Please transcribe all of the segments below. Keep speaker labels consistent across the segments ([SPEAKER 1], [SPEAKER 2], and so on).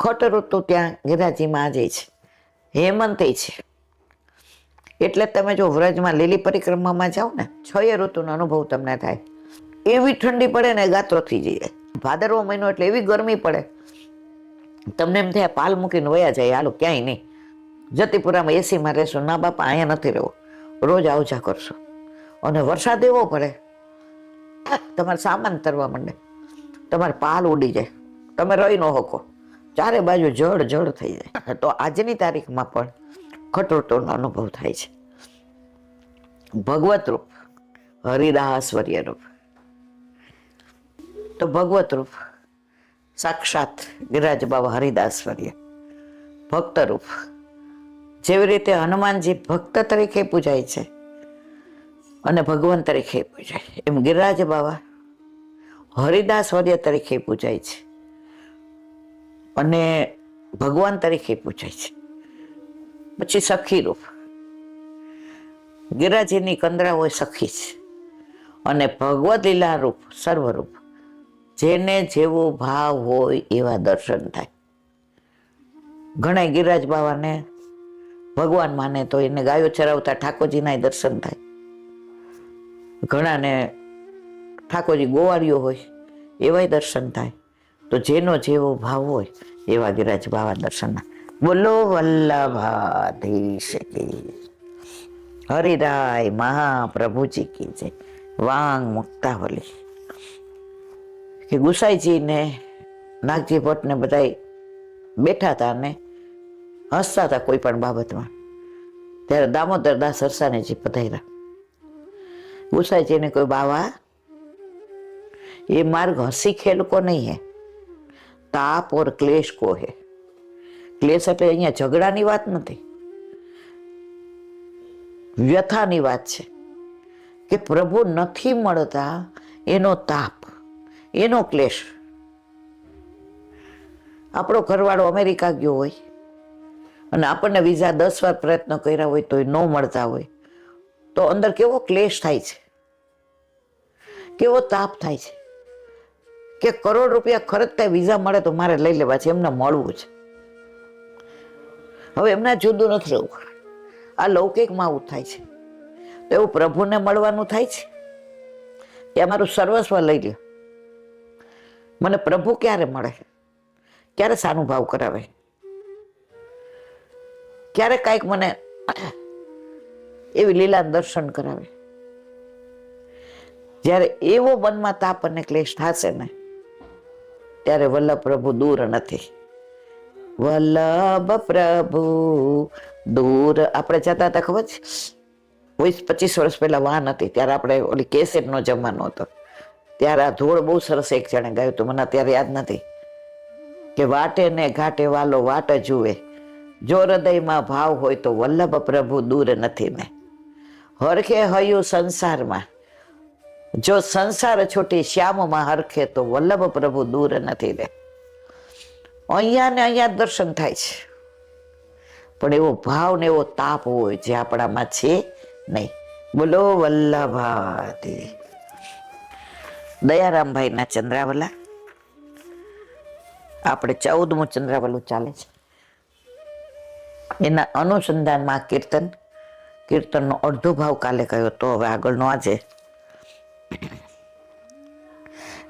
[SPEAKER 1] ખોટ ઋતુ ત્યાં ગિરાજીમાં આજે છે. હેમંતે છે. એટલે તમે જો વ્રજમાં લીલી પરિક્રમામાં જાઓ ને છ ઋતુનો અનુભવ તમને થાય. એવી ઠંડી પડે ને ગાત્રો થઈ જાય. ભાદરવો મહિનો એટલે એવી ગરમી પડે. તમને એમ થાય, પાલ મૂકીને વયા જાય, હાલો, ક્યાંય નહીં. જતીપુરામાં એસીમાં રહેશો, ના બાપા, અહીંયા નથી રહેવું. રોજ આવજા કરશો. અને વરસાદ એવો પડે. તમારે સામાન તરવા માંડે. તમારે પાલ ઉડી જાય. તમે રહી ન શકો. ચારે બાજુ જળ જળ થઈ જાય. તો આજની તારીખમાં પણ ખટોટોનો અનુભવ થાય છે. ભગવત રૂપ હરિદાસવર્ય રૂપ. તો ભગવત રૂપ, સાક્ષાત ગિરાજ બાબા હરિદાસવર્ય ભક્ત રૂપ. જેવી રીતે હનુમાનજી ભક્ત તરીકે પૂજાય છે અને ભગવાન તરીકે પૂજાય. એમ ગિરિરાજ બાબા હરિદાસ વર્ય તરીકે પૂજાય છે. અને ભગવાન તરીકે પૂજાય છે. પછી સખી રૂપ. ગિરાજીની કંદરા હોય સખી છે. અને ભગવદ લીલા રૂપ સર્વરૂપ જેને જેવો ભાવ હોય એવા દર્શન થાય. ઘણા ગિરાજ બાવાને ભગવાન માને તો એને ગાયો ચરાવતા ઠાકોરજીના દર્શન થાય. ઘણાને ઠાકોરજી ગોવાળીઓ હોય એવાય દર્શન થાય. તો જેનો જેવો ભાવ હોય એવા ગિરાજ બાવા દર્શનના બોલો વલ્લભાધીશ કી. હરિરાય મહાપ્રભુજી કી જે વાંગ મુક્તા વલી કે ગુસાઈજીને, નાગજી ભટ્ટને બધા બેઠા હતા ને હસતા હતા કોઈ પણ બાબતમાં. ત્યારે દામોદર દાસ સરસાનેજી પધાર્યા. ગુસાઈજીને કોઈ બાવા, એ માર્ગ હસી ખેલકો નહીં હે. તાપ ઓર ક્લેશ કો હે ક્લેશ એટલે અહીંયા ઝઘડાની વાત નથી. વ્યથાની વાત છે કે પ્રભુ નથી મળતા એનો તાપ, એનો ક્લેશ. આપણો ઘરવાળો અમેરિકા ગયો હોય અને આપણને વિઝા દસ વાર પ્રયત્ન કર્યા હોય તો એ ન મળતા હોય, તો અંદર કેવો ક્લેશ થાય છે? કેવો તાપ થાય છે? કે કરોડ રૂપિયા ખર્ચતા વિઝા મળે તો મારે લઈ લેવા છે, એમને મળવું છે. હવે એમના જુદું નથી રહેવું. આ લૌકિકમાં આવું થાય છે. તો એવું પ્રભુને મળવાનું થાય છે? એ મારું સર્વસ્વ લઈ લ્યો. મને પ્રભુ ક્યારે મળે? ક્યારે સાનુભાવ કરાવે? ક્યારે કાંઈક મને એવી લીલા દર્શન કરાવે? જ્યારે એવો મનમાં તાપ અને ક્લેશ થશે ને ત્યારે વલ્લભ પ્રભુ દૂર નથી. વલ્લભ પ્રભુ દૂર. આપણે જતા હતા ખબર છે? વીસ, પચીસ વર્ષ પહેલા વાન હતી, ત્યારે આપણે ઓલી કેસેટનો જમાનો હતો. ત્યારે આ ધોળ બહુ સરસ એક જણે ગાયું હતું, મને અત્યારે યાદ નથી. કે વાટે ને ઘાટે વાલો વાટ જુએ. જો હૃદયમાં ભાવ હોય તો વલ્લભ પ્રભુ દૂર નથી ને. હરખે હયું સંસારમાં. જો સંસાર છૂટી શ્યામમાં હરખે તો વલ્લભ પ્રભુ દૂર નથી રહે અહીંયા ને અહીંયા દર્શન થાય છે. પણ એવો ભાવ ને એવો તાપ હોય જે આપણામાં છે નહીં. બોલો વલ્લભાથી દયારામભાઈના ચંદ્રાવલા. આપણે ચૌદમું ચંદ્રાવલું ચાલે છે. એના અનુસંધાનમાં કીર્તન. કીર્તનનો અડધો ભાવ કાલે કયો તો હવે આગળનો આજે.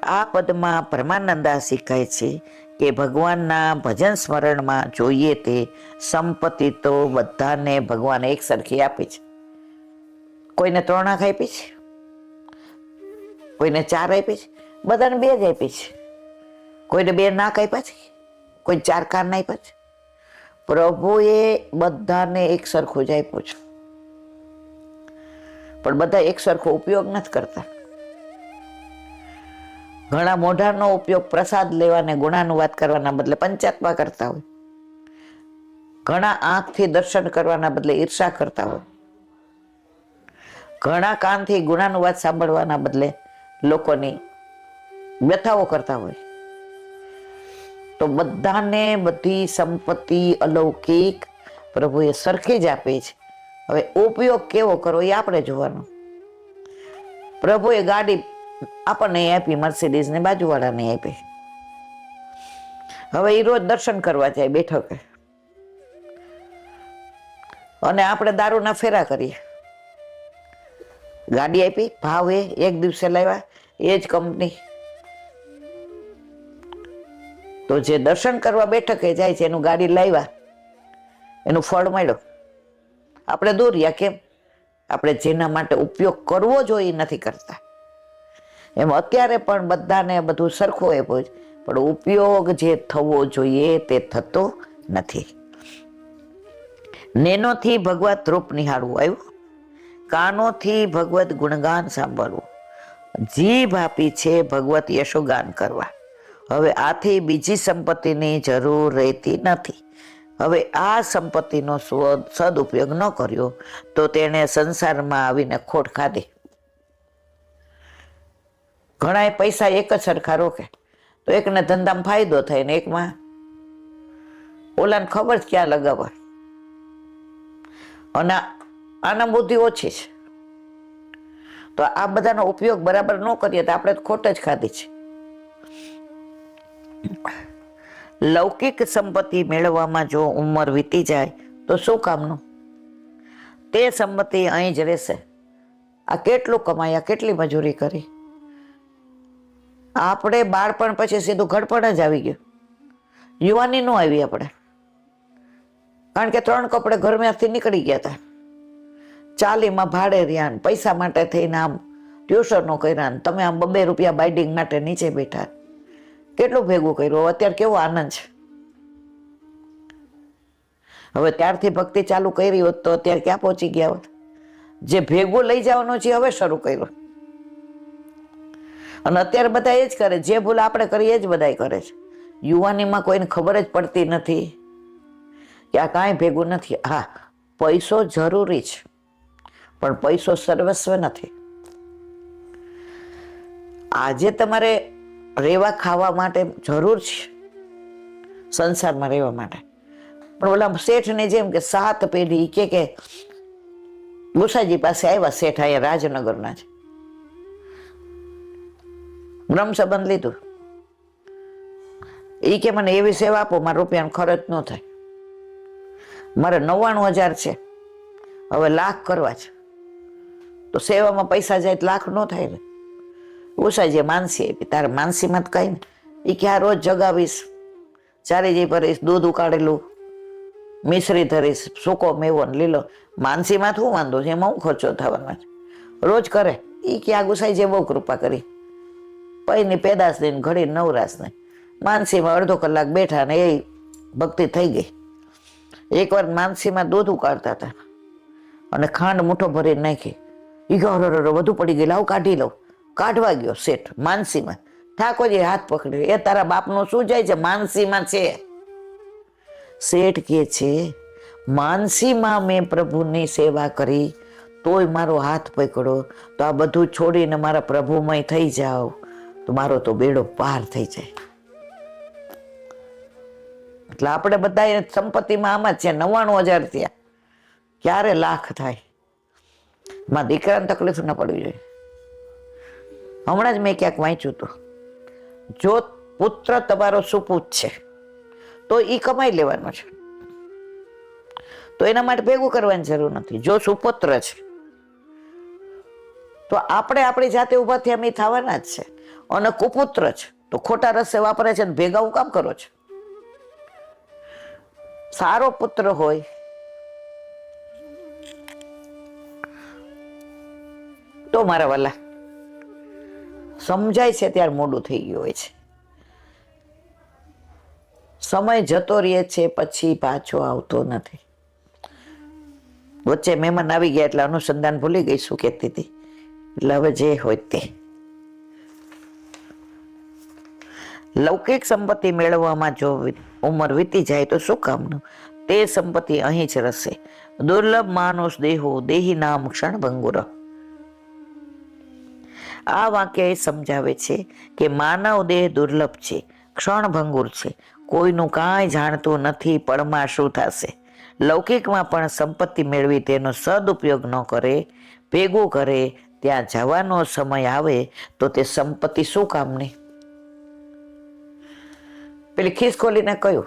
[SPEAKER 1] આ પદમાં પરમાનંદાસી કહે છે કે ભગવાનના ભજન સ્મરણમાં જોઈએ તે સંપત્તિ તો બધાને ભગવાન એક સરખી આપી છે. કોઈને ત્રણ આંખ આપી છે? કોઈને ચાર આપી છે? બધાને બે જ આપી છે. કોઈને બે નાક આપ્યા છે? કોઈ ચાર કાન આપ્યા છે? પ્રભુએ બધાને એક સરખું જ આપ્યું છે. પણ બધા એક સરખો ઉપયોગ નથી કરતા. ઘણા મોઢાનો ઉપયોગ પ્રસાદ લેવાને ગુણાનુવાદ કરવાના બદલે પંચાત્મા કરતા હોય. ઘણા આંખથી દર્શન કરવાના બદલે ઈર્ષા કરતા હોય. ઘણા કાનથી ગુણાનુવાદ સાંભળવાના બદલે લોકોની વ્યથાઓ કરતા હોય. તો બધાને બધી સંપત્તિ અલૌકિક પ્રભુએ સરખી જ આપી છે. હવે ઉપયોગ કેવો કરવો એ આપણે જોવાનો. પ્રભુએ ગાડી આપણને આપી મર્સિડીઝ ને બાજુવાળાને આપી. હવે એ રોજ દર્શન કરવા જાય બેઠકે. અને આપણે દારૂના ફેરા કરીએ. ગાડી આપી, ભાવ એ એક દિવસે લાવ્યા, એ જ કંપની. તો જે દર્શન કરવા બેઠકે જાય છે, એનું ગાડી લાવ્યા. એનું ફળ મળ્યો. આપણે દોર્યા કેમ? આપણે જેના માટે ઉપયોગ કરવો જોઈએ નથી કરતા. એમ અત્યારે પણ બધાને બધું સરખું એવું જ પણ ઉપયોગ જે થવો જોઈએ તે થતો નથી. નેનોથી ભગવત રૂપ નિહાળવું આવ્યું. કાનોથી ભગવત ગુણગાન સાંભળવું. જીભ આપી છે ભગવત યશોગાન કરવા. હવે આથી બીજી સંપત્તિની જરૂર રહેતી નથી. હવે આ સંપત્તિનો સદુપયોગ ન કર્યો તો તેણે સંસારમાં આવીને ખોટ ખાધી. ઘણા પૈસા એક જ સરખા રોકે. તો એકને ધંધામાં ફાયદો થાય ને એકમાં ઓલાને ખબર જ ક્યાં લગાવવા. અને આના બુદ્ધિ ઓછી છે. તો આ બધાનો ઉપયોગ બરાબર ન કરીએ તો આપણે ખોટ જ ખાધી છે. લૌકિક સંપત્તિ મેળવવામાં જો ઉંમર વીતી જાય તો શું કામનું? તે સંપત્તિ અહીં જ રહેશે. આ કેટલું કમાયા કેટલી મજૂરી કરી? આપણે બાળપણ પછી સીધું ઘડપણ જ આવી ગયું. યુવાની ન આવી આપણે. કારણ કે ત્રણ કપડે ઘરમાંથી નીકળી ગયા હતા. ચાલીમાં ભાડે રહ્યા પૈસા માટે થઈને આમ ટ્યુશનો કર્યા તમે આમ બબે રૂપિયા બાઇડિંગ માટે નીચે બેઠા. કેટલું ભેગું કર્યું? અત્યારે કેવો આનંદ છે. હવે ત્યારથી ભક્તિ ચાલુ કરી હોત તો અત્યારે ક્યાં પહોંચી ગયા હોત? જે ભેગું લઈ જવાનું છે હવે શરૂ કર્યું. અને અત્યારે બધા એ જ કરે, જે ભૂલ આપણે કરીએ જ બધા કરે છે. યુવાનીમાં કોઈને ખબર જ પડતી નથી કે આ કાંઈ ભેગું નથી. હા, પૈસો જરૂરી છે, પણ પૈસો સર્વસ્વ નથી. આજે તમારે રહેવા ખાવા માટે જરૂર છે, સંસારમાં રહેવા માટે. પણ ઓલા શેઠને જેમ કે સાત પેઢી કે કે ગુસાજી પાસે આવ્યા શેઠ અહીંયા રાજનગરના છે. બ્રહ્મ સંબંધ લીધું. એ કે મને એવી સેવા આપો, મારા રૂપિયાનો ખર્ચ ન થાય. મારે નવ્વાણું હજાર છે. હવે લાખ કરવા છે. તો સેવામાં પૈસા જાય તો લાખ ન થાય ને. ઉષાજીએ માનસી આપી, તારે માનસીમાં જ કઈ ને. એ કે આ રોજ જગાવીશ. ચારે જઈ ભરીશ, દૂધ ઉકાળેલું, મિશ્રી ધરીશ, સૂકો મેવો ને લીલો. માનસીમાં શું વાંધો છે, એમાં હું ખર્ચો થવાનો છે. રોજ કરે. એ કે આ ગુસાઈ બહુ કૃપા કરી. પૈની પેદાશ દઈને ઘડી નવરાશ ને. માનસીમાં અડધો કલાક બેઠા ને એ ભક્તિ થઈ ગઈ. એકવાર માનસીમાં દૂધ ઉકાળતા હતા અને ખાંડ મૂઠો ભરી નાખી. ગયો વધુ પડી ગઈ લાવ કાઢી લઉં. કાઢવા ગયો શેઠ, માનસીમાં. ઠાકોરજી હાથ પકડ્યો, એ તારા બાપનું શું જાય છે? માનસીમાં છે. શેઠ કે છે, માનસીમાં મેં પ્રભુની સેવા કરી, તોય મારો હાથ પકડો તો આ બધું છોડીને મારા પ્રભુમય થઈ જાઓ. તો મારો તો બેડો પાર થઈ જાય. એટલે આપણે બધા સંપત્તિમાં આમાં જ છે, નવ્વાણું હજાર થયા. ક્યારે લાખ થાય? માં દીકરાને તકલીફ ન પડવી જોઈએ. હમણાં જ મેં ક્યાંક વાંચ્યું હતું. જો પુત્ર તમારો સુપૂત છે, તો એ કમાઈ લેવાનો છે. તો એના માટે ભેગું કરવાની જરૂર નથી. જો સુપુત્ર છે, તો આપણે આપણી જાતે ઊભા થયા એમ થવાના જ છે. અને કુપુત્ર છે. તો ખોટા રસ્તે વાપરે છે ભેગા હું કામ કરો છો? સારો પુત્ર હોય. તો મારા વાલા, સમજાય છે ત્યારે મોડું થઈ ગયું હોય છે. સમય જતો રહે છે પછી પાછો આવતો નથી. વચ્ચે મહેમાન આવી ગયા એટલે અનુસંધાન ભૂલી ગઈ શું કહેતી હતી? એટલે હવે જે હોય તે. લૌકિક સંપત્તિ મેળવવામાં જો ઉંમર વીતી જાય તો શું કામનું? તે સંપત્તિ અહીં જ રહેશે. દુર્લભ માનુષ દેહો, દેહી નામ ક્ષણભંગુર આ વાક્ય એ સમજાવે છે કે માનવ દેહ દુર્લભ છે ક્ષણભંગુર છે. કોઈનું કાંઈ જાણતું નથી પળમાં શું થશે? લૌકિકમાં પણ સંપત્તિ મેળવી તેનો સદુપયોગ ન કરે, ભેગું કરે, ત્યાં જવાનો સમય આવે તો તે સંપત્તિ શું કામની? પેલી ખીસ ખોલીને કહ્યું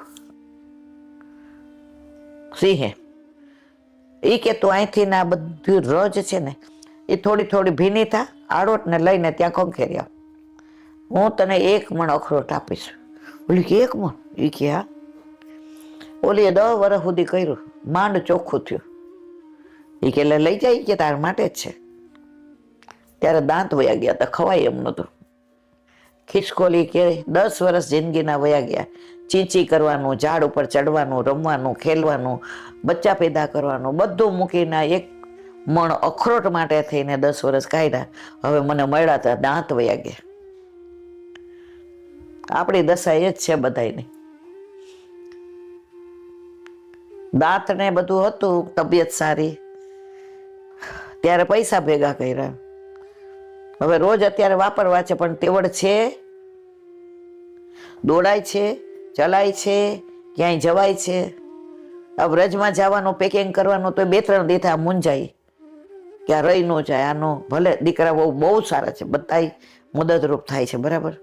[SPEAKER 1] સિંહે. એ કે તું અહીંથી ને આ બધું રજ છે ને એ થોડી થોડી ભીની થા આડોટને લઈને ત્યાં ખંખેરી આવ. હું તને એક મણ અખરોટ આપીશ. ઓલી કે એક મણ? એ કે હા. ઓલીએ દસ વર્ષ સુધી કર્યું. માંડ ચોખ્ખું થયું. એ કે લઈ જાય કે તાર માટે જ છે. ત્યારે દાંત વયા ગયા હતા, ખવાય એમ નહોતું. ખિસકોલી કે દસ વર્ષ જિંદગીના વયા ગયા. ચીંચી કરવાનું, ઝાડ ઉપર ચડવાનું રમવાનું, ખેલવાનું, બચ્ચા પેદા કરવાનું, બધું મૂકીને એક મણ અખરોટ માટે થઈને દસ વર્ષ કાઢ્યા. હવે મને મળ્યા હતા દાંત વયા ગયા. આપણી દશા એ જ છે બધાની દાંતને બધું હતું, તબિયત સારી. ત્યારે પૈસા ભેગા કર્યા. હવે રોજ અત્યારે વાપરવા છે, પણ તેવડ છે? દોડાય છે, ચલાય છે, ક્યાંય જવાય છે? આ વ્રજમાં જવાનું પેકિંગ કરવાનું તો બે ત્રણ દીધા મૂંઝાય. કે આ રહી ન જાય, આનો ભલે દીકરા બહુ બહુ સારા છે બધા મદદરૂપ થાય છે, બરાબર?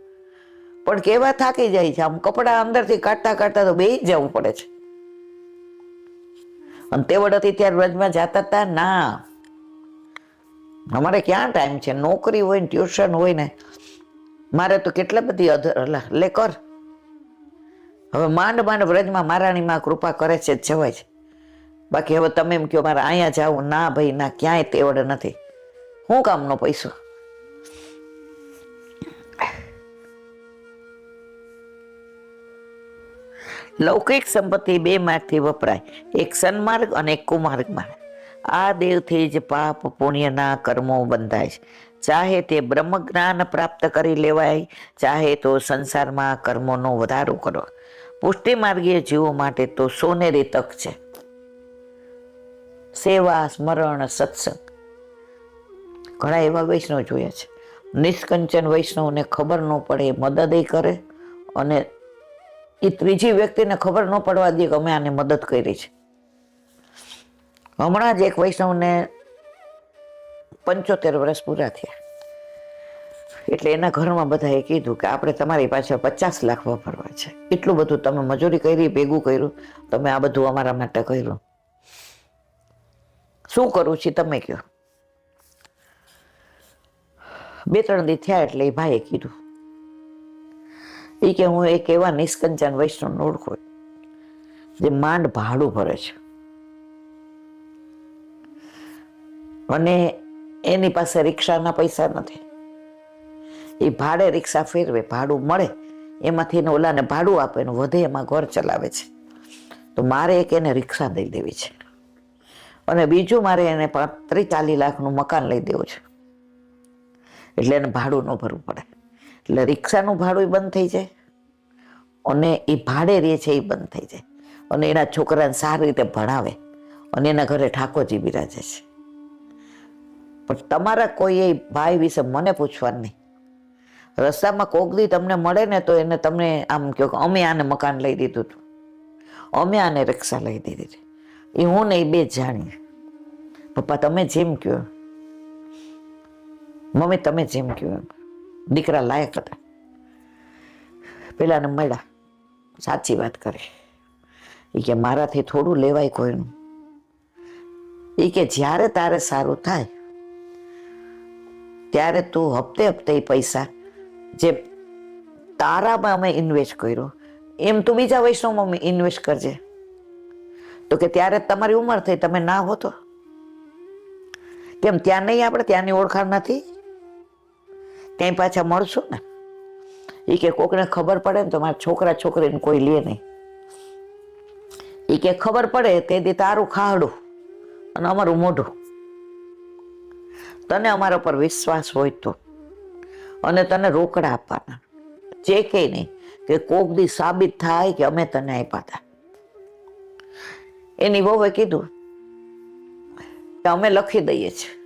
[SPEAKER 1] પણ કેવા થાકી જાય છે, આમ કપડાં અંદરથી કાઢતા કાઢતા તો બે જ જવું પડે છે. અને તેવડ હતી ત્યારે વ્રજમાં જતા હતા ના. અમારે ક્યાં ટાઈમ છે? નોકરી હોય ને ટ્યુશન હોય ને, મારે તો કેટલા બધી અધર લે કર. હવે માંડ માંડ વ્રજમાં મહારાણીમાં કૃપા કરે છે જ જવાય છે. બાકી હવે તમે એમ કહો મારે અહીંયા જાવું ના ભાઈ, ના, ક્યાંય તેવડ નથી. શું કામનો પૈસો? લૌકિક સંપત્તિ બે માર્ગથી વપરાય. એક સન્માર્ગ અને એક કુમાર્ગ માર્ગ આ દેવથી જ પાપ પુણ્યના કર્મો બંધાય છે. ચાહે તે બ્રહ્મ જ્ઞાન પ્રાપ્ત કરી લેવાય, ચાહે તો સંસારમાં કર્મોનો વધારો કરો. પુષ્ટિ માર્ગીય જીવો માટે તો સોનેરી તક છે. સેવા, સ્મરણ, સત્સંગ. ઘણા એવા વૈષ્ણવ જોયા છે. નિષ્કંચન વૈષ્ણવને ખબર ન પડે મદદ કરે અને એ ત્રીજી વ્યક્તિને ખબર ન પડવા દે કે અમે આને મદદ કરી છે. હમણાં જ એક વૈષ્ણવને પંચોતેર વર્ષ પૂરા થયા. એટલે એના ઘરમાં બધાએ કીધું કે આપણે તમારી પાસે પચાસ લાખ વાપરવા છે. એટલું બધું તમે મજૂરી કરી, ભેગું કર્યું, તમે આ બધું અમારા માટે કર્યું. શું કરવું છે તમે કહો. બે ત્રણ દી થયા એટલે એ ભાઈએ કીધું. એ કે હું એક એવા નિષ્કંચન વૈષ્ણવ ઓળખું, જે માંડ ભાડું ભરે છે. અને એની પાસે રિક્ષાના પૈસા નથી. એ ભાડે રિક્ષા ફેરવે, ભાડું મળે, એમાંથી એને ઓલાને ભાડું આપે ને વધે એમાં ઘર ચલાવે છે. તો મારે એક એને રિક્ષા દઈ દેવી છે. અને બીજું મારે એને ત્રીસ ચાલીસ લાખનું મકાન લઈ દેવું છે. એટલે એને ભાડું ન ભરવું પડે. એટલે રિક્ષાનું ભાડું બંધ થઈ જાય. અને એ ભાડે રહે છે એ બંધ થઈ જાય. અને એના છોકરાને સારી રીતે ભણાવે. અને એના ઘરે ઠાકોરજી બિરાજે છે. પણ તમારા કોઈ એ ભાઈ વિશે મને પૂછવાનું નહીં. રસ્તામાં કોકદી તમને મળે ને તો એને તમને આમ કહો કે અમે આને મકાન લઈ દીધું હતું. અમે આને રિક્ષા લઈ દીધી હતી. એ હું ને એ બે જાણીએ. પપ્પા, તમે જેમ કહો. મમ્મી, તમે જેમ કહો એમ. દીકરા લાયક હતા. પેલાને મળ્યા. સાચી વાત કરી. એ કે મારાથી થોડું લેવાય કોઈનું. એ કે જ્યારે તારે સારું થાય ત્યારે તું હપ્તે હપ્તે પૈસા જે તારામાં અમે ઇન્વેસ્ટ કર્યો, એમ તું બીજા વૈષ્ણવમાં ઇન્વેસ્ટ કરજે. તો કે ત્યારે તમારી ઉંમર થઈ, તમે ના હો તો કેમ ત્યાં નહીં આપણે, ત્યાંની ઓળખાણ નથી? ક્યાંય પાછા મળશું ને? એ કે કોકને ખબર પડે ને તો મારા છોકરા છોકરીને કોઈ લે નહીં. એ કે ખબર પડે તે દી તારું ખાહડું અને અમારું મોઢું. તને અમારા પર વિશ્વાસ હોય તો. અને તને રોકડા આપવાના. જે કે નહીં, કે કોક દી સાબિત થાય કે અમે તને આપ્યા હતા એની વહુએ કીધું કે અમે લખી દઈએ છીએ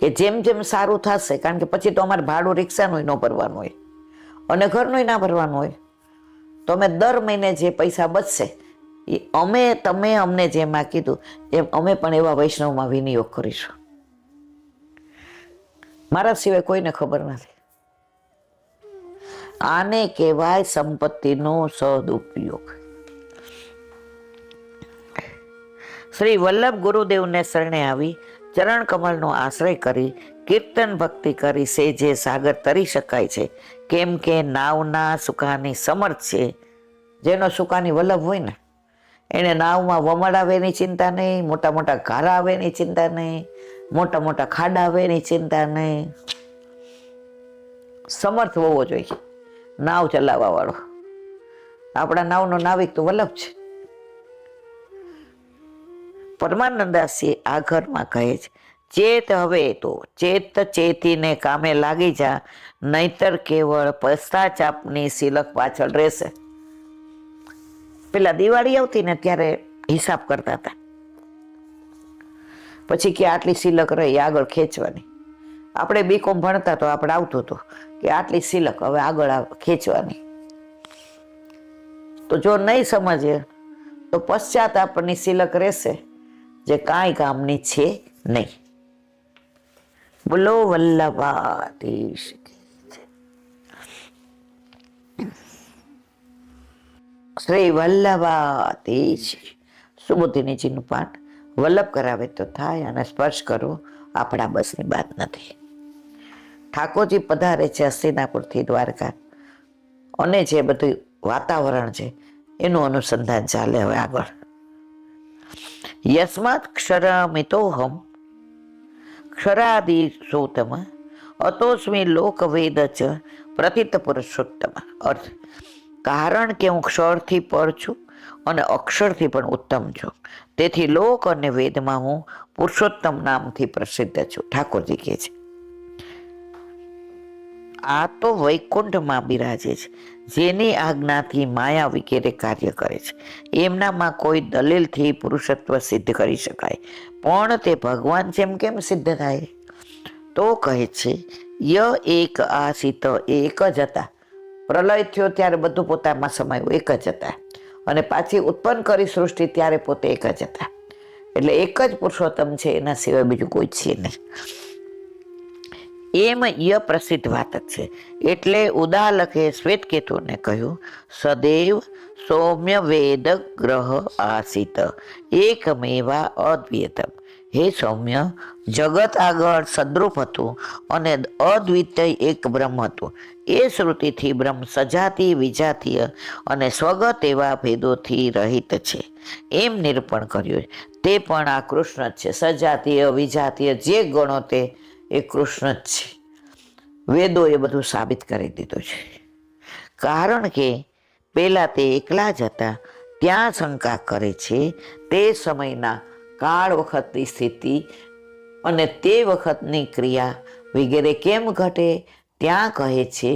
[SPEAKER 1] કે જેમ જેમ સારું થશે, કારણ કે પછી તો અમારે ભાડું રિક્ષાનું ન ભરવાનું હોય. અને ઘરનું ના ભરવાનું હોય. તો અમે દર મહિને જે પૈસા બચશે, એ અમે, તમે અમને જેમાં કીધું, એમ અમે પણ એવા વૈષ્ણવમાં વિનિયોગ કરીશું. મારા સિવાય કોઈને ખબર નથી. આને કહેવાય સંપત્તિનો સદુપયોગ. શ્રી વલ્લભ ગુરુદેવને શરણે આવી ચરણ કમળનો આશ્રય કરી કીર્તન ભક્તિ કરી સે જે સાગર તરી શકાય છે. કેમ કે નાવના સુકાની સમર્થ છે. જેનો સુકાની વલ્લભ હોય ને, એને નાવમાં વમળ આવેની ચિંતા નહીં, મોટા મોટા ઘારા આવેની ચિંતા નહીં. મોટા મોટા ખાડા આવે એની ચિંતા નહીં. સમર્થ હોવો જોઈએ. નાવ ચલાવવા વાળો આપણા નાવનો નાવિક તો વલ્લભ છે. પરમાનંદાસી આ ઘરમાં કહે છે, ચેત હવે તો, ચેત ચેતીને કામે લાગી જા, નહીતર કેવળ પશ્ચાચાપની સિલક પાછળ રહેશે. પેલા દિવાળી આવતી ને ત્યારે હિસાબ કરતા હતા. પછી કે આટલી સિલક રહી આગળ ખેંચવાની. આપણે બીકોમ ભણતા તો આપણે આવતું હતું કે આટલી સિલક હવે આગળ ખેંચવાની. તો જો નહીં સમજે તો પશ્ચાતાપની સિલક રહેશે, જે કાંઈ કામની છે નહીં. બોલો વલ્લભાધીશ શ્રી વલ્લભાધીશ સુબોધિનીજીનું પાઠ વલ્લભ કરાવે તો થાય અને સ્પર્શ કરો, આપણા બસની વાત નથી. ઠાકોરજી પધારે છે હસ્તિનાપુરથી દ્વારકા. અને જે બધું વાતાવરણ છે, એનું અનુસંધાન ચાલે હવે આગળ. યસ્માત ક્ષરામિતોહમ ક્ષરાદિ સૂતમ અતોસ્મી લોકવેદ ચ પ્રતિત પુરુષોત્તમ. અર્થ, કારણ કે હું ક્ષરથી પર છું અને અક્ષરથી પણ ઉત્તમ છું. તેથી લોક અને વેદમાં હું પુરુષોત્તમ નામથી પ્રસિદ્ધ છું. ઠાકોરજી કહે છે, આ તો વૈકુંઠમાં બિરાજે છે. જેની આજ્ઞાથી માયા વિગેરે કાર્ય કરે છે. એમનામાં કોઈ દલીલથી પુરુષત્વ સિદ્ધ કરી શકાય. પણ તે ભગવાન જેમ કેમ સિદ્ધ થાય? તો કહે છે, ય એક આ સીત એક જ હતા. પ્રલય થયો ત્યારે બધું પોતામાં સમાયું. એક જ હતા. અને પાછી ઉત્પન્ન કરી સૃષ્ટિ ત્યારે પોતે એક જ હતા. એટલે એક જ પુરુષોત્તમ છે, એના સિવાય બીજું કોઈ છે નહીં. એમ ય પ્રસિદ્ધ વાત છે. એટલે ઉદાલકે શ્વેતકેતુને કહ્યું, સદૈવ સૌમ્ય વેદ ગ્રહ આસિત. એકમેવા અદ્વૈતમ. હે સૌમ્ય, જગત આગળ સદ્રુપ હતું અને અદ્વિતીય એક બ્રહ્મ હતું. એ શ્રુતિથી બ્રહ્મ સજાતી, વિજાતીય અને સ્વગત એવા ભેદોથી રહિત છે. એમ નિરૂપણ કર્યું. તે પણ આ કૃષ્ણ જ છે. સજાતીય, વિજાતીય જે ગણો તે એ કૃષ્ણ જ છે. વેદો એ બધું સાબિત કરી દીધું છે. કારણ કે પહેલાં તે એકલા જ હતા. ત્યાં શંકા કરે છે, તે સમયના કાળ વખતની સ્થિતિ અને તે વખતની ક્રિયા વગેરે કેમ ઘટે ત્યાં કહે છે,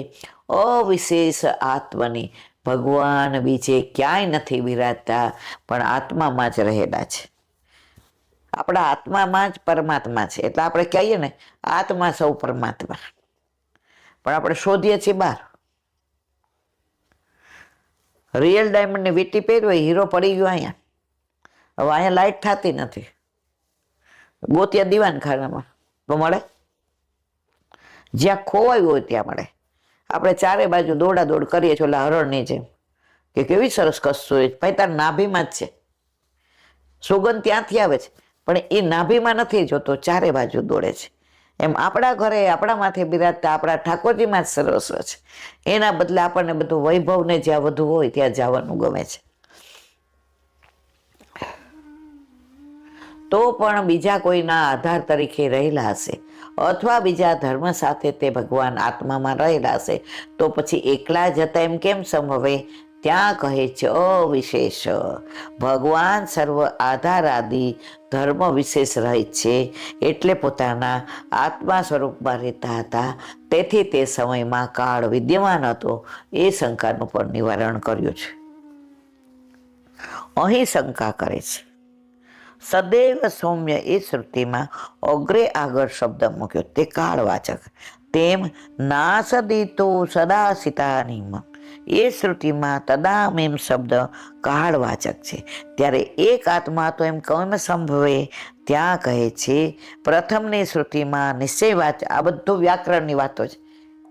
[SPEAKER 1] અવિશેષ આત્મની ભગવાન બીજે ક્યાંય નથી બિરાજતા પણ આત્મામાં જ રહેલા છે. આપણા આત્મામાં જ પરમાત્મા છે, એટલે આપણે કહીએ ને, આત્મા સૌ પરમાત્મા. પણ આપણે શોધીએ છીએ બહાર. રિયલ ડાયમંડની વીટી પહેરવી હીરો પડી ગયો અહીંયા. હવે અહીંયા લાઈટ થતી નથી. ગોતિયા દીવાનખાનામાં તો મળે? જ્યાં ખોવાયું હોય ત્યાં મળે. આપણે ચારે બાજુ દોડા દોડ કરીએ છીએ, ઓલા હરણની જેમ. કે કેવી સરસ કસ્તું હોય ભાઈ, તાર નાભીમાં જ છે. સુગંધ ત્યાંથી આવે છે. પણ એ નાભીમાં નથી જોતો, ચારે બાજુ દોડે છે. એમ આપણા ઘરે આપણામાંથી બિરાજતા આપણા ઠાકોરજીમાં જ સરસ છે. એના બદલે આપણને બધું વૈભવને જ્યાં વધુ હોય ત્યાં જવાનું ગમે છે. તો પણ બીજા કોઈના આધાર તરીકે રહેલા હશે અથવા બીજા ધર્મ સાથે તે ભગવાન આત્મામાં રહેલા હશે, તો પછી એકલા જતા એમ કેમ સંભવે? ત્યાં કહે છે, અવિશેષ. ભગવાન સર્વ આધાર આદિ ધર્મ વિશેષ રહિત છે, એટલે પોતાના આત્મા સ્વરૂપમાં રહેતા હતા. તેથી તે સમયમાં કાળ વિદ્યમાન હતો, એ શંકાનું પણ નિવારણ કર્યું છે. અહીં શંકા કરે છે. સદૈવ સૌમ્ય એ શ્રુતિમાં અગ્રે આગળ શબ્દ મૂક્યો. તે કાળવાચક. તેમ નાસદિતો સદા સીતાનીમ. એ શ્રુતિમાં તદામ એમ શબ્દ કાળવાચક છે. ત્યારે એક આત્મા તો એમ કમ સંભવે ત્યાં કહે છે, પ્રથમની શ્રુતિમાં નિશ્ચય વાચ આ બધું વ્યાકરણની વાતો છે.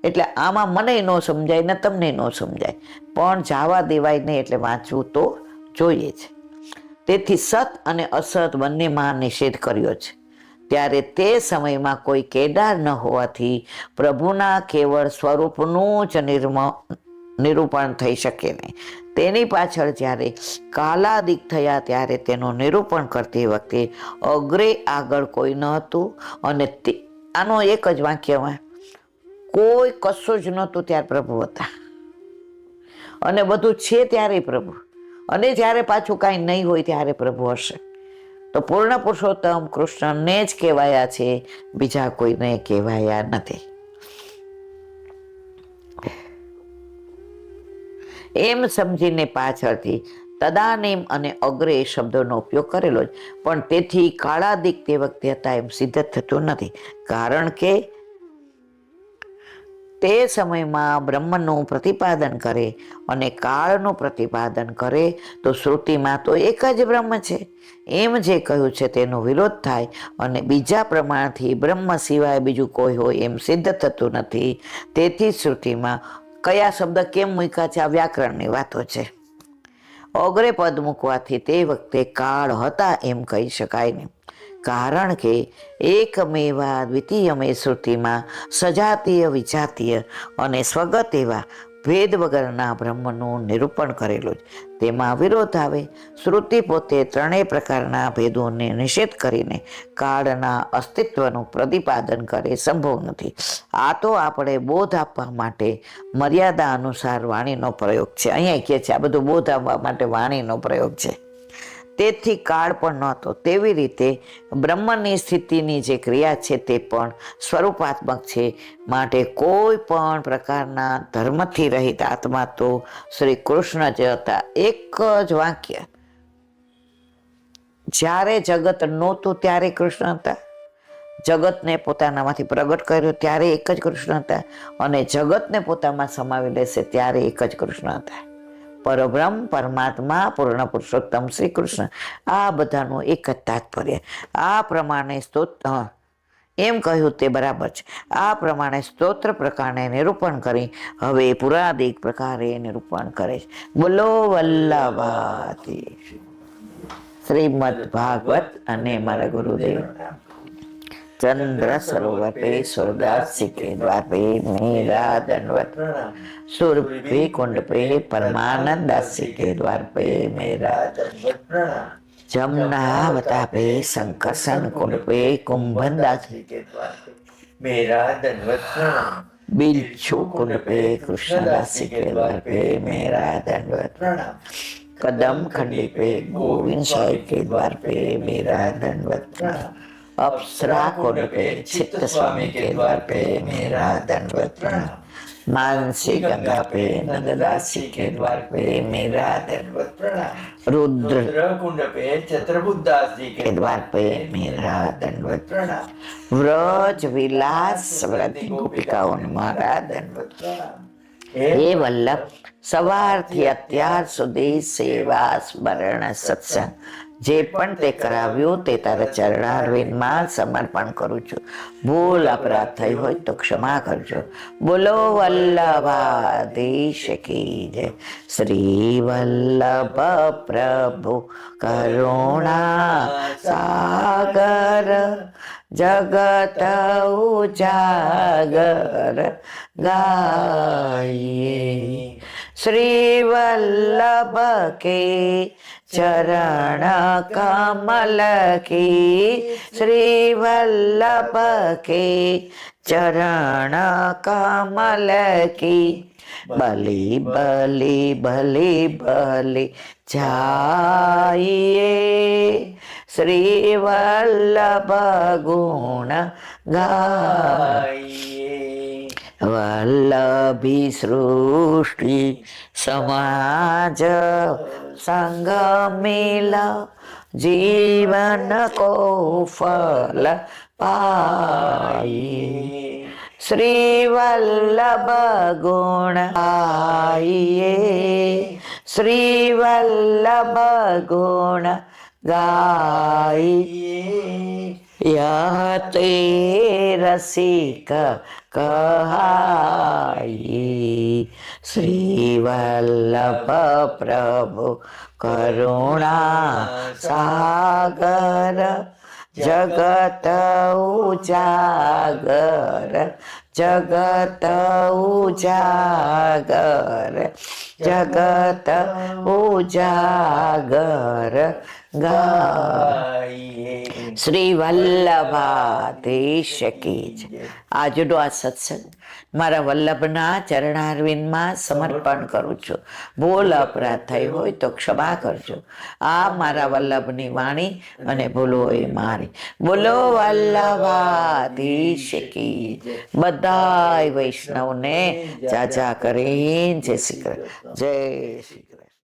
[SPEAKER 1] એટલે આમાં મને ન સમજાય ને તમને ન સમજાય. પણ જાવા દેવાય નહીં એટલે વાંચવું તો જોઈએ છે તેથી સત અને અસત બંનેમાં નિષેધ કર્યો છે. ત્યારે તે સમયમાં કોઈ કેદાર ન હોવાથી પ્રભુના કેવળ સ્વરૂપનું જ નિર્મ, નિરૂપણ થઈ શકે નહીં. તેની પાછળ જ્યારે કાલાદિક થયા ત્યારે તેનું નિરૂપણ કરતી વખતે અગ્રે આગળ કોઈ ન હતું અને તે, આનો એક જ વાક્યમાં કોઈ કશું જ નહોતું ત્યારે પ્રભુ હતા. અને બધું છે ત્યારે પ્રભુ. અને જ્યારે પાછું કાંઈ નહીં હોય ત્યારે પ્રભુ હશે. તો પૂર્ણ પુરુષોત્તમ કૃષ્ણને જ કહેવાયા છે, બીજા કોઈને કહેવાયા નથી. એમ સમજીને પાછળથી તદાનેમ અને અગ્રે શબ્દોનો ઉપયોગ કરેલો જ, પણ તેથી કાળાદિક તે વખતે હતા એમ સિદ્ધ થતું નથી. કારણ કે તે સમયમાં બ્રહ્મનું પ્રતિપાદન કરે અને કાળનું પ્રતિપાદન કરે, તો શ્રુતિમાં તો એક જ બ્રહ્મ છે. એમ જે કહ્યું છે તેનો વિરોધ થાય અને બીજા પ્રમાણથી બ્રહ્મ સિવાય બીજું કોઈ હોય એમ સિદ્ધ થતું નથી. તેથી શ્રુતિમાં કયા શબ્દ કેમ મૂક્યા છે? આ વ્યાકરણની વાતો છે. અગ્રે પદ મૂકવાથી તે વખતે કાળ હતા એમ કહી શકાય નહીં કારણ કે એકમેવા દ્વિતીયમે શ્રુતિમાં સજાતીય વિજાતીય અને સ્વગત એવા ભેદ વગરના બ્રહ્મનું નિરૂપણ કરેલું છે. તેમાં વિરોધ આવે. શ્રુતિ પોતે ત્રણેય પ્રકારના ભેદોને નિષેધ કરીને કાળના અસ્તિત્વનું પ્રતિપાદન કરે સંભવ નથી. આ તો આપણે બોધ આપવા માટે મર્યાદા અનુસાર વાણીનો પ્રયોગ છે. અહીંયા કહે છે આ બધું બોધ આપવા માટે વાણીનો પ્રયોગ છે. તેથી કાળ પણ નહોતો. તેવી રીતે બ્રહ્મની સ્થિતિની જે ક્રિયા છે તે પણ સ્વરૂપાત્મક છે. માટે કોઈ પણ પ્રકારના ધર્મથી રહિત આત્મા તો શ્રી કૃષ્ણ જ હતા. એક જ વાક્ય. જ્યારે જગત નહોતું ત્યારે કૃષ્ણ હતા. જગતને પોતાનામાંથી પ્રગટ કર્યો ત્યારે એક જ કૃષ્ણ હતા. અને જગતને પોતામાં સમાવી લેશે ત્યારે એક જ કૃષ્ણ હતા. પરબ્રહ્મ, પરમાત્મા, પૂર્ણ પુરુષોત્તમ શ્રી કૃષ્ણ. આ બધાનું એક જ તાત્પર્ય. આ પ્રમાણે સ્તોત એમ કહ્યું તે બરાબર છે. આ પ્રમાણે સ્તોત્ર પ્રકારને નિરૂપણ કરી હવે પુરાદિક પ્રકારે નિરૂપણ કરે છે. બોલો વલ્લભાતી શ્રીમદ ભાગવત અને મારા ગુરુદેવ. ચંદ્ર સરોવરે સોદાસિકે દ્વાપે મીરા દંડવત સુરપે કુંડપે પરમાનંદાસિકે દ્વારપે મેરા દંડવત જમનાવતાપે સંકસન કુંડપે કુંભંદાસિકે મેરા દંડવત બિલછુ કુંડપે કૃષ્ણદાસિકે દ્વારપે મેરા દંડવત કદમ ખંડી પે ગોવિંદ
[SPEAKER 2] સાહેબ કે દ્વાર પે મેરા દંડવત
[SPEAKER 1] પ્રણામ कुंड पे कृष्णदास जी के द्वार पे मेरा दंडवत
[SPEAKER 2] प्रणाम
[SPEAKER 1] कदम खंडी पे गोविंद साहिब के द्वार पे मेरा दंडवत
[SPEAKER 2] प्रणाम
[SPEAKER 1] अप्सरा कुंड पे चित्त स्वामी के द्वार पे मेरा दंडवत प्रणाम मानसी गंगा पे नंददास जी के द्वार पे मेरा दंडवत
[SPEAKER 2] प्रणाम
[SPEAKER 1] रुद्र
[SPEAKER 2] रुद्र कुंड पे छत्रबुद्धास जी
[SPEAKER 1] के
[SPEAKER 2] के
[SPEAKER 1] द्वार पे मेरा दंडवत
[SPEAKER 2] प्रणाम
[SPEAKER 1] व्रज विलास व्रति गोपिकाओं मारा दंडवत
[SPEAKER 2] प्रणाम
[SPEAKER 1] હે વલ્લભ સવારથી અત્યાર સુધી સેવા સ્મરણ સત્સંગ જે પણ તે કરાવ્યું તે તારા ચરણારવિંદમાં સમર્પણ કરું છું. ભૂલ અપરાધ થઈ હોય તો ક્ષમા કરજો. બોલો વલ્લભાધીશ જય. શ્રી વલ્લભ પ્રભુ કરુણા સાગર, જગત ઉજાગર ગાયે શ્રી વલ્લભ કે ચરણ કમલ કી શ્રી વલ્લભ કે ચરણ કમલ કી બલી બલી વલ્લભ સૃષ્ટિ સમાજ સંગમિલ જીવન કો ફલ પાઈએ શ્રી વલ્લભ ગુણ આઈએ શ્રી વલ્લભ ગુણ ગાઈએ યહ તે રસિક કહાઈ શ્રી વલ્લભ પ્રભુ કરુણા સાગર જગત ઉજાગર જગત ઉજાગર જગત ઉજાગર ગાઈએ શ્રી વલ્લભાધીશ કી જય. આજનો આ સત્સંગ. મારા વલ્લભના ચરણારવિંદમાં સમર્પણ કરું છું. ભૂલ અપરાધ થઈ હોય તો ક્ષમા કરજો. આ મારા વલ્લભની વાણી અને ભૂલો એ મારી. બોલો વલ્લભાધીશ કી જય. બધાય વૈષ્ણવને ચાચા કરીને જય શ્રી કૃષ્ણ. જય શ્રી